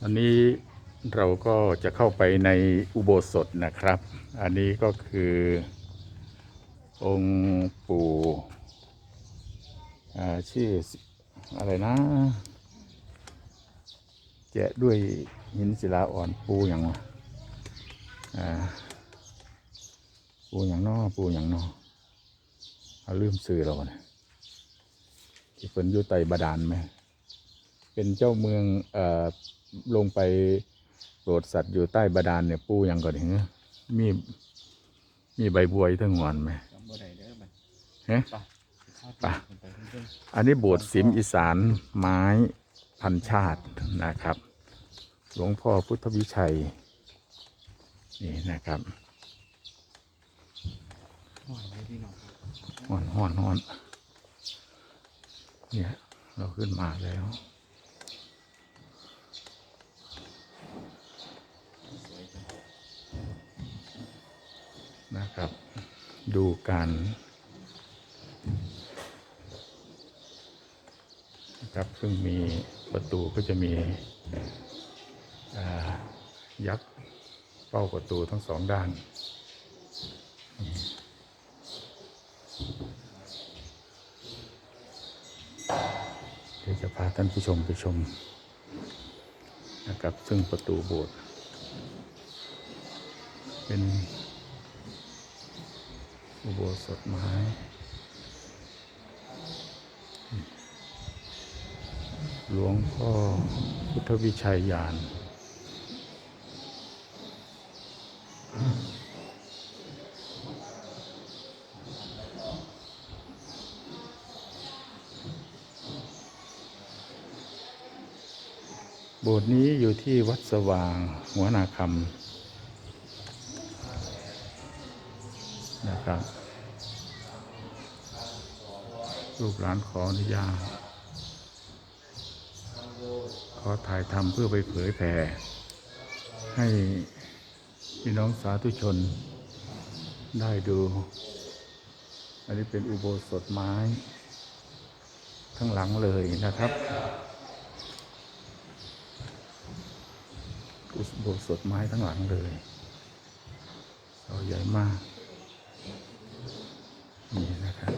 ตอนนี้เราก็จะเข้าไปในอุโบสถนะครับ อันนี้ก็คือองค์ปู่ชื่ออะไรนะแกะด้วยหินศิลาอ่อนปูอย่างวะอ่าปูอย่างนอปูอย่างนอเอาลืมซื้อเราเนี่ยที่เป็นอยู่ไตบาดาลไหม เป็นเจ้าเมือง เอ่อ ลงไปโปรดสัตว์อยู่ใต้บาดาลเนี่ยปูอย่างก่อนเหรอมีมีใบบัวอีทั้งงอนไหมจำบ่ได้เด้อบัดเฮ้ไปไปไปเพิ่นอันนี้โบสถ์สิมอีสานไม้พันชาตินะครับ หลวงพ่อพุทธวิชัย นี่นะครับห่วยเลยพี่น้องครับห้อนห้อนห้อนเนี่ย เราขึ้นมาแล้ว สวยจัง นะครับ ดูการนะครับซึ่งมีประตูก็จะมียักษ์เป้าประตูทั้งสองด้าน เดี๋ยวจะพาท่านผู้ชมไปชมนะครับซึ่งประตูโบสถ์เป็น อุโบสถไม้หลวงพ่อพุทธวิชัยยานโบสถ์นี้อยู่ที่วัดสว่างหัวนาคำ นะครับลูกหลานขออนุญาตขอถ่ายทำเพื่อไปเผยแผ่ให้พี่น้องสาธุชนได้ดู อันนี้เป็นอุโบสถไม้ ทั้งหลังเลยนะครับ อุโบสถไม้ทั้งหลังเลยเสาใหญ่มาก นี่นะครับ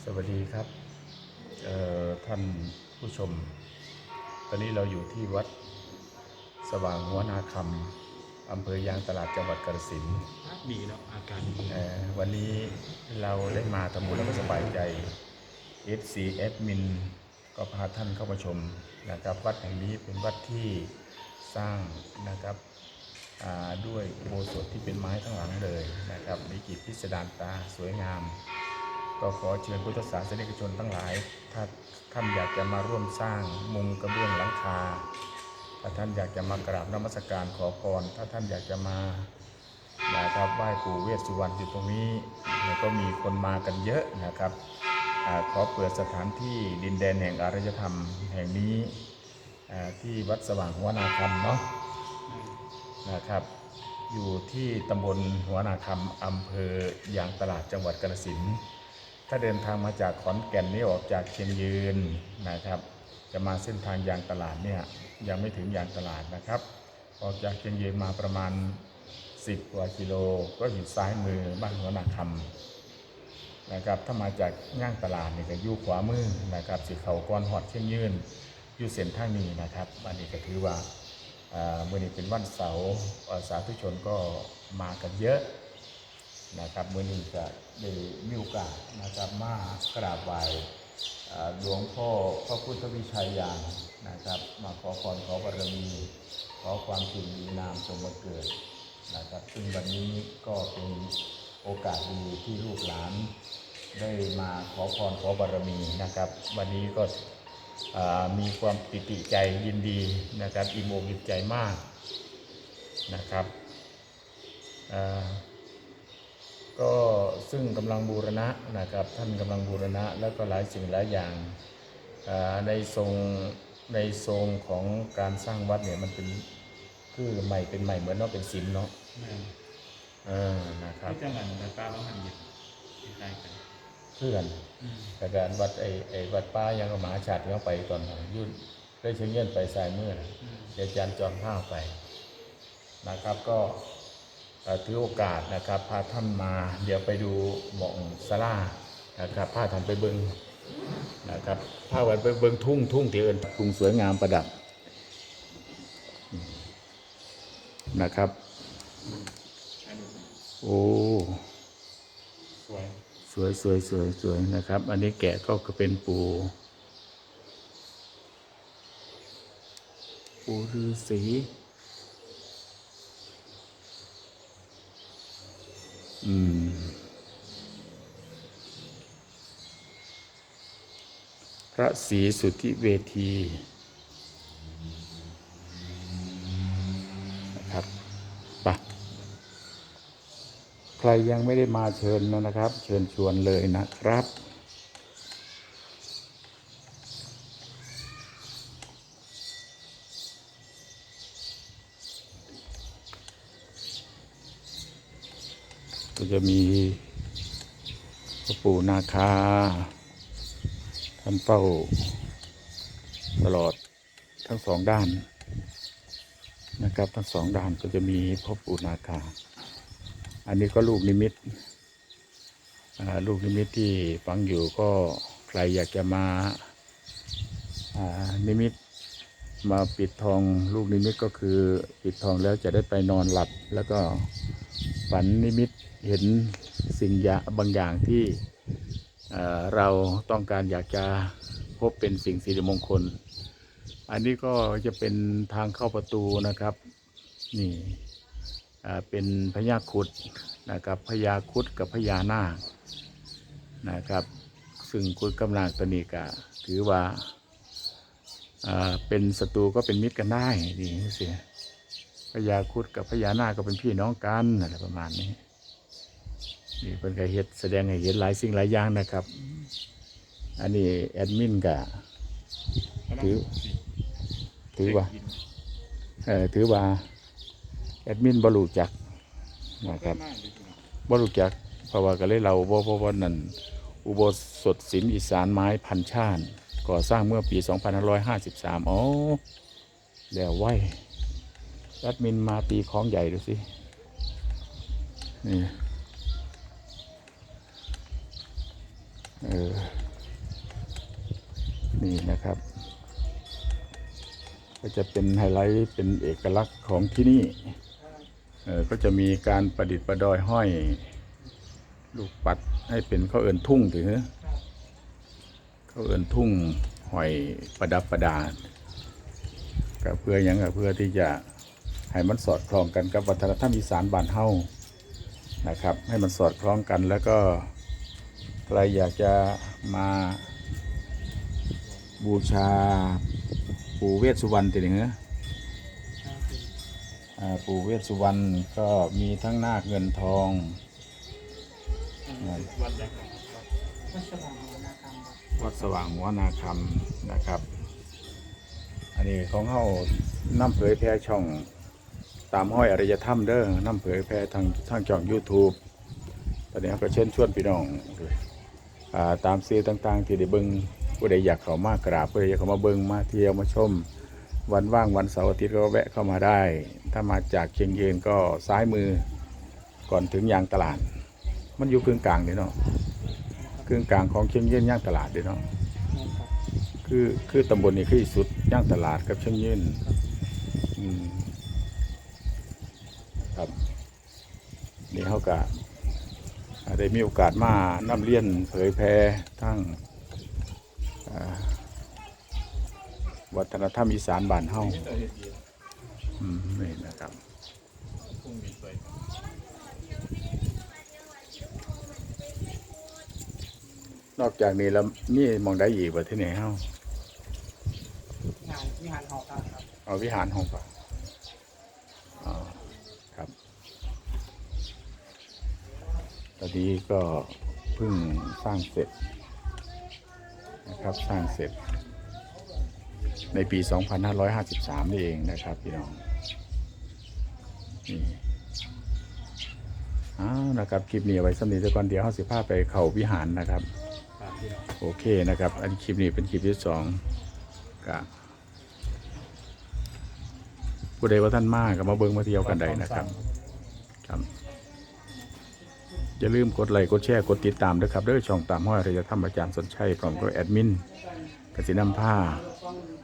ส วัสดีครับเอ่อท่านผู้ชม ตอนนี้เราอยู่ที่วัดสว่างหัวนาคำอำเภอยางตลาดจังหวัดกาฬสินธุ์ดีเนาะอาการดีเอ่อวันนี้เราได้มาทำบุญแล้วก็สบายใจ FC Admin ก็พาท่านเข้ามาชมนะครับวัดแห่งนี้เป็นวัดที่สร้างนะครับอ่าด้วยอุโบสถที่เป็นไม้ทั้งหลังเลยนะครับมีกิจพิสดารตาสวยงาม ก็ขอเชิญพุทธศาสนิกชนทั้งหลาย ถ้าท่านอยากจะมาร่วมสร้างมุงกระเบื้องหลังคา ถ้าท่านอยากจะมากราบนมัสการขอพร ถ้าท่านอยากจะมานะครับไหว้ปู่เวสสุวรรณอยู่ตรงนี้แล้วก็มีคนมากันเยอะนะครับอาขอเปิดสถานที่ดินแดนแห่งอารยธรรมแห่งนี้อ่าที่วัดสว่างหัวนาคำเนาะนะครับ อยู่ที่ตำบลหัวนาคำอำเภอยางตลาดจังหวัดกาฬสินธุ์ ถ้าเดินทางมาจากขอนแก่นนี่ออกจากเชียงยืนนะครับ จะมาเส้นทางยางตลาดเนี่ยยังไม่ถึงยางตลาดนะครับ ออกจากเชียงยืนมาประมาณ 10 กว่ากิโล ก็อยู่ซ้ายมือบ้านหัวนาคำนะครับ ถ้ามาจากย่างตลาดนี่ก็อยู่ขวามือนะครับสิเขาก้อนหอดเชียงยืนอยู่เส้นทางนี้นะครับ อันนี้ก็ถือว่าอ่ามื่อนี้เป็นวันเสาร์สาธุชนก็มากันเยอะนะครับเมื่อนี้จะ ได้มีโอกาสนะครับมากราบไหว้หลวงพ่อพระพุทธวิชัยยานนะครับ มาขอพรขอบารมี ขอความสุขดีนามจงมาเกิดนะครับ ซึ่งวันนี้ก็เป็นโอกาสดีที่ลูกหลานได้มาขอพรขอบารมีนะครับ วันนี้ก็มีความปิติใจยินดีนะครับ อิ่มอกอิ่มใจมากนะครับ ก็ซึ่งกำลังบูรณะนะครับท่านกำลังบูรณะแล้วก็หลายสิ่งหลายอย่างอ่าในทรงในทรงของการสร้างวัดเนี่ยมันเป็นคือใหม่เป็นใหม่เหมือนเนาะเป็นศิลป์เนาะแม่นเออนะครับที่จังหวัดแต่ป้าว่ามันหยิบใกล้ๆกันเพื่อนอืมกระดานวัดไอไอวัดป้ายังกับหมาชาติเขาไปตอนนั้นยุ่นได้เชิงเงื่อนไปสายเมื่อนะอืมเดี๋ยวอาจารย์จอมข้าวไปนะครับก็เอ่อ ถือโอกาสนะครับพาท่านมา เดี๋ยวไปดูหมองสลานะครับพาท่านไปเบิงนะครับพาวันไปเบิงทุ่งทุ่งที่เอิญทุ่งสวยงามประดับนะครับอันนี้โอ้สวยสวยสวยสวยสวยนะครับ อันนี้แกะก็เป็นปู ปูฤาษี อืม พระศรีสุทธิเวทีนะครับไปะใครยังไม่ได้มาเชิญนะครับ เชิญชวนเลยนะครับ ก็จะมีพ่อปู่นาคา ท่านเฝ้า ตลอดทั้งสองด้านนะครับ ทั้งสองด้านก็จะมีพ่อปู่นาคา อันนี้ก็ลูกนิมิตลูกนิมิตที่ฟังอยู่ก็ใครอยากจะมาานิมิตมาปิดทองลูกนิมิตก็คือปิดทองแล้วจะได้ไปนอนหลับแล้วก็ ฝันนิมิตเห็นสิ่งยาบางอย่างที่เเราต้องการอยากจะพบเป็นสิ่งสิริมงคล อันนี้ก็จะเป็นทางเข้าประตูนะครับนี่เป็นพญาคุดนะครับพญาคุดกับพญานาคนะครับ ซึ่งคุดกำลังตนีก็ถือว่าอ่าเป็นศัตรูก็เป็นมิตรกันได้ดีเสีย พญาคุดกับพญานาคก็เป็นพี่น้องกันอะไรประมาณนี้นี่เป็นการเห็ดแสดงให้เห็นหลายสิ่งหลายอย่างนะครับ อันนี้แอดมินก็ถือถือว่าเอ่อถือว่าแอดมินบรูจักนะครับบรูจักเพราะว่าก็เลยเราบ่เพราะว่านั่นอุโบสถศิลป์อีสานไม้พันชาติก่อสร้างเมื่อปี 2553 อ๋อ แล้วไว้ แอดมินมาตีของใหญ่ดูสินี่เออนี่นะครับ ก็จะเป็นไฮไลท์เป็นเอกลักษณ์ของที่นี่เออก็จะมีการประดิษฐ์ประดอยห้อย ลูกปัดให้เป็นเขาเอินทุ่งถือเขาเอินทุ่งหอยประดับประดาก็เพื่อหยังก็เพื่อที่จะ ให้มันสอดคล้องกันกับวัฒนธรรมอีสานบ้านเฮานะครับ ให้มันสอดคล้องกันแล้วก็ใครอยากจะมาบูชาปู่เวสสุวรรณติเหนืออ่าปู่เวสสุวรรณก็มีทั้งนาคเงินทองวัดสว่างหัวนาคำนะครับ อันนี้ของเขานํเผยแพร่ช่อง ตามห้อยอริยธรรมเด้อนํเผยแพร่ทางทางช่อง YouTube ตอนนี้ก็เชิญชวนพี่น้องอ่าตามซีต่างๆ ที่ได้เบิงผู้ใดอยากเข้ามากราบผู้ใดอยากเข้ามาเบิงมาเที่ยวมาชม วันว่างวันเสาร์อาทิตย์ก็แวะเข้ามาได้ ถ้ามาจากเชียงยืนก็ซ้ายมือก่อนถึงยางตลาด มันอยู่กึ่งกลางนี่เนาะกึ่งกลางของเชียงยืนย่างตลาดเด้เนาะนี่ครับคือคือตำบลนี้คือสุดย่างตลาดกับเชียงยืน นี่เขากะได้มีโอกาสมานำเลียนเผยแพร่ทั้งอ่าวัฒนธรรมอีสานบ้านเฮานี่ตัวเฮ็ดดีอืมนี่นะครับพุ่งมีสวยนอกจากนี้แล้วมีหมองได้อีกว่าที่ไหนเฮางานวิหารหอการครับเอาวิหารห้องป่ะอ๋อครับ ตอ นี้ก็เพิ่งสร้างเสร็จนะครับสร้างเสร็จ ในปี 2553 นี่เองนะครับพี่น้องนี่อ้าวนะครับคลิปนี้ไว้สำนีแต่ก่อนเดี๋ยวเขาสิพาไปเข้าวิหารนะครับ โอเคนะครับ อันคลิปนี้เป็นคลิปที่สองก็ผู้ใดว่าท่านมากก็มาเบิ้งมาเที่ยวกันได้นะครับครับ อย่าลืมกดไลค์กดแชร์กดติดตามด้วยครับด้วยช่องตามห้อยอริยธรรมอาจารย์สนชัยพร้อมกับแอดมินกสินำผ้า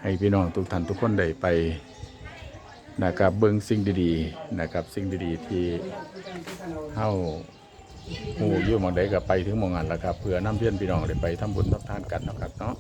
ให้พี่น้องทุกท่านทุกคนได้ไปนะครับเบิ้งสิ่งดีๆนะครับสิ่งดีๆที่เฮาหูอยู่มองใดก็ไปถึงมองงานแล้วครับเพื่อน้ำเพียนพี่น้องได้ไปทำบุญทำทานกันนะครับเนาะ